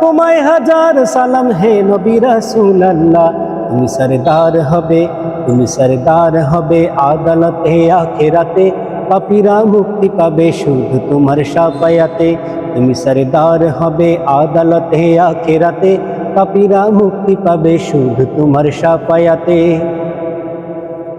তোমায় হাজার সালাম, হে নবী রাসূল আল্লাহ তুমি সরদার হবে, তুমি সরদার হবে আদালতে, আখেরাতে। পাপীরা মুক্তি পাবে শুধু তোমার সাফায়াতে তুমি সরদার হবে আদালতে, আখেরাতে। পাপীরা মুক্তি পাবে শুধু তোমার সাফায়াতে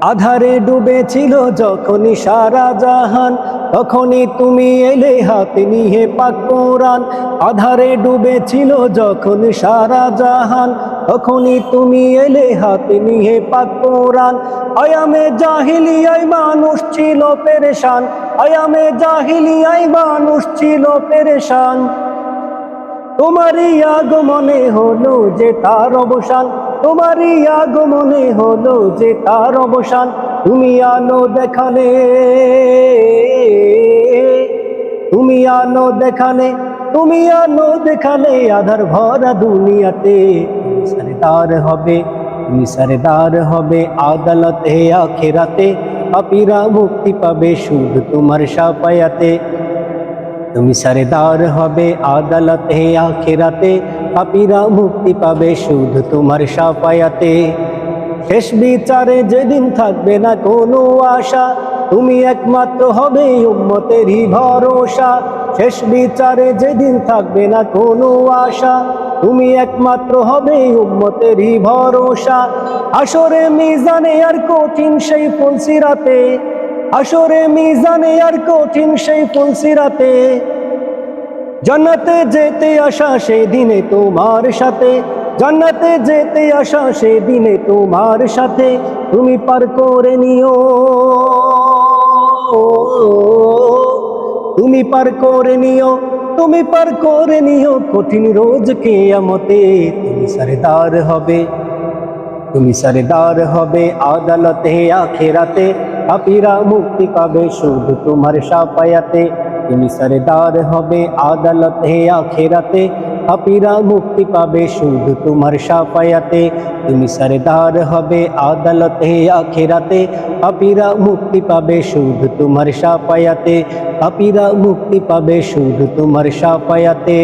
আধারে ডুবেছিল যখনই সারা জাহান তখনই তুমি এলে হাতে নিয়ে পাক কোরআন। আধারে ডুবেছিল যখন সারা জাহান। তখনই তুমি এলে হাতে নিয়ে পাক কোরআন। আয়ামে জাহিলিয়ায় মানুষ ছিল পেরেশান। আয়ামে জাহিলিয়ায় মানুষ ছিল পেরেশান। তোমারই আগমনে হলো যে তার অবসান। তোমারই আগমনে হলো যে তার অবসান, তুমি আলো দেখালে তুমি আলো দেখালে তুমি আলো দেখালে আধার ভরা দুনিয়াতে। সরদার হবে, তুমি সরদার হবে আদালতে, আখেরাতে। পাপীরা মুক্তি পাবে শুধু তোমার সাফায়াতে। তুমি সরদার হবে আদালতে, আখেরাতে। পাপীরা মুক্তি পাবে শুধু তোমার সাফায়াতে। শেষ বিচারে যেদিন থাকবে না কোনো আশা, তুমি একমাত্র হবে উম্মতেরই ভরসা। শেষ বিচারে যেদিন থাকবে না কোনো আশা, তুমি একমাত্র হবে উম্মতেরই ভরসা। আসরে মিজানে আর কঠিন সেই ফুলসিরাতে আসরে মিজানে আর কঠিন সেই ফুলসিরাতে। জান্নাতে যেতে আসা সেই দিনে তোমার সাথে। জান্নাতে যেতে আসা সেই দিনে তোমার সাথে। তুমি পার করে নিও। তুমি পার করে নিও। তুমি পার করে নিও। কঠিন রোজ কেয়ামতে তুমি সরদার হবে। তুমি সরদার হবে আদালতে, আখেরাতে। পাপীরা মুক্তি পাবে শুধু তোমার সাফায়াতে। তুমি সরদার হবে আদালতে আখেরাতে। পাপীরা মুক্তি পাবে শুধু তোমার সাফায়াতে তুমি সরদার হবে আদালতে আখেরাতে। পাপীরা মুক্তি পাবে শুধু তোমার সাফায়াতে পাপীরা মুক্তি পাবে শুধু তোমার সাফায়াতে